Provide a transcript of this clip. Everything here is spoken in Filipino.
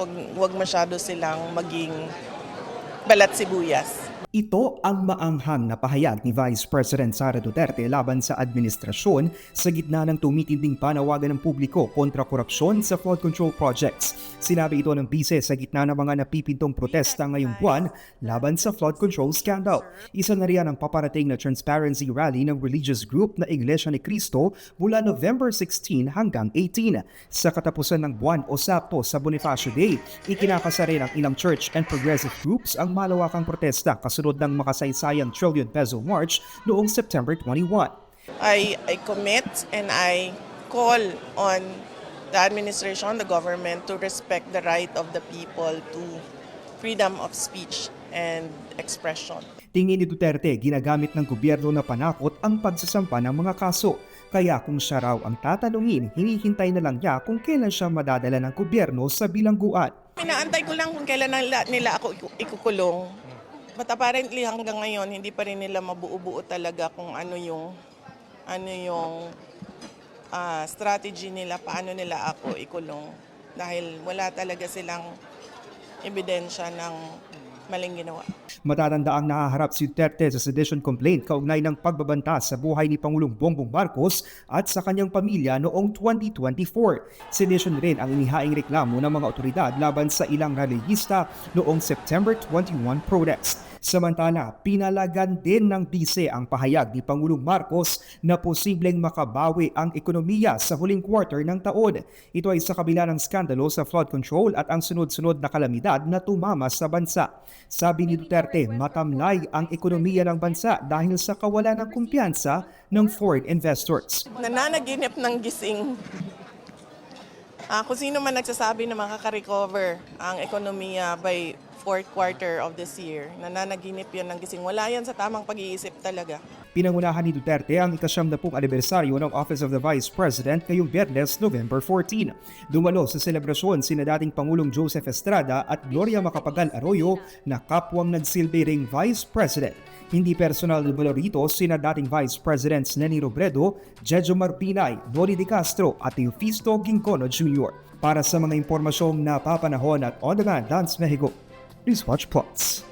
Huwag, huwag masyado silang maging balat sibuyas. Ito ang maanghang na pahayag ni Vice President Sara Duterte laban sa administrasyon sa gitna ng tumitinding panawagan ng publiko kontra korupsyon sa flood control projects. Sinabi ito ng bise sa gitna ng mga napipintong protesta ngayong buwan laban sa flood control scandal. Isa na riyan ang paparating na transparency rally ng religious group na Iglesia ni Cristo mula November 16 hanggang 18. Sa katapusan ng buwan o Sabto sa Bonifacio Day, ikinakasa rin ng ilang church and progressive groups ang malawakang protesta kasunod ng makasaysayang trillion peso march noong September 21. I, I commit and I call on the administration, the government to respect the right of the people to freedom of speech and expression. Tingin ni Duterte, ginagamit ng gobyerno na panakot ang pagsasampa ng mga kaso. Kaya kung siya raw ang tatanungin, hinihintay na lang niya kung kailan siya madadala ng gobyerno sa bilangguan. Pinaantay ko lang kung kailan nila, nila ako iku- ikukulong. But apparently hanggang ngayon, hindi pa rin nila mabuo-buo talaga kung ano yung ano yung ah, strategy nila, paano nila ako ikulong. Dahil wala talaga silang ebidensya ng maling ginawa. Matatandaang nahaharap si Duterte sa sedition complaint kaugnay ng pagbabanta sa buhay ni Pangulong Bongbong Marcos at sa kanyang pamilya noong 2024. Sedition rin ang inihaing reklamo ng mga otoridad laban sa ilang rallyista noong September 21 protest. Samantala, pinalagan din ng bise ang pahayag ni Pangulong Marcos na posibleng makabawi ang ekonomiya sa huling quarter ng taon. Ito ay sa kabila ng skandalo sa flood control at ang sunod-sunod na kalamidad na tumama sa bansa. Sabi ni Duterte, matamlay ang ekonomiya ng bansa dahil sa kawalan ng kumpiyansa ng foreign investors. Nananaginip ng gising. Ah, kung sino man nagsasabi na makaka-recover ang ekonomiya by fourth quarter of this year, nananaginip yan ng gising. Wala yan sa tamang pag-iisip talaga. Pinangunahan ni Duterte ang ikasyam na pong anibersaryo ng Office of the Vice President ngayong Biyernes, November 14. Dumalo sa selebrasyon sina dating Pangulong Joseph Estrada at Gloria Macapagal Arroyo na kapwang nagsilbi ring Vice President. Hindi personal na dumalo rito sina dating Vice Presidents Lenny Robredo, Jejo Marpinay, Noli De Castro at Eufisto Gincono Jr. Para sa mga impormasyong napapanahon at on-demand Dance Mexico, please watch Plus.